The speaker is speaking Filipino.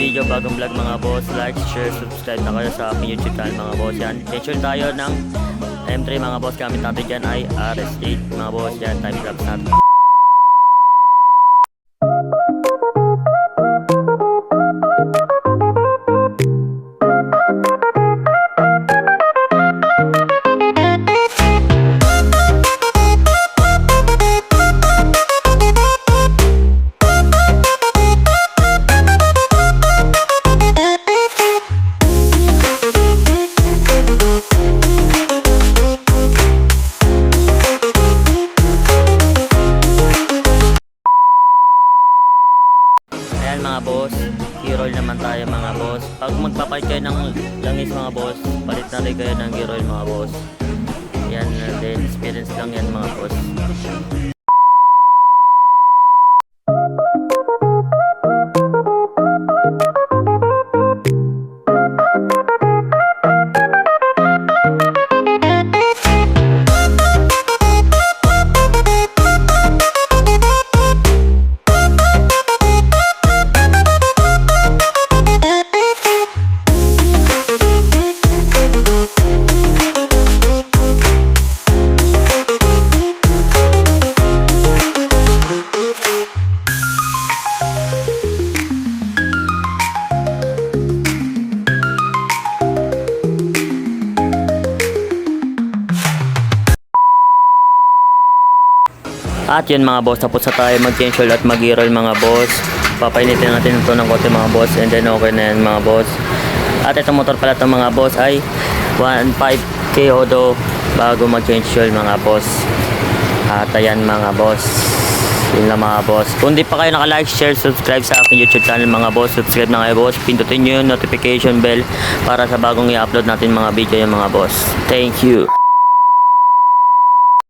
video, bagong vlog mga boss. Like, share, subscribe na kayo sa aking YouTube channel mga boss. Yan, attention tayo ng M3 mga boss. Gamit natin dyan ay RS8 mga boss. Yan, time lapse natin. Ayan mga boss, gear naman tayo mga boss. Pag magpapalit kayo ng langis mga boss, palit na rin kayo ng oil mga boss. Yan, then experience lang yan mga boss. At yun mga boss, tapos na tayo mag-change oil at mag-gear oil mga boss. Papainitin natin ito ng konti mga boss and then okay na yan mga boss. At itong motor pala itong mga boss ay 1.5k odo bago mag-change oil mga boss. At ayan mga boss. Yun lang mga boss. Kung di pa kayo naka-like, share, subscribe sa aking YouTube channel mga boss. Subscribe na kayo boss. Pindutin nyo yung notification bell para sa bagong i-upload natin mga video yung mga boss. Thank you.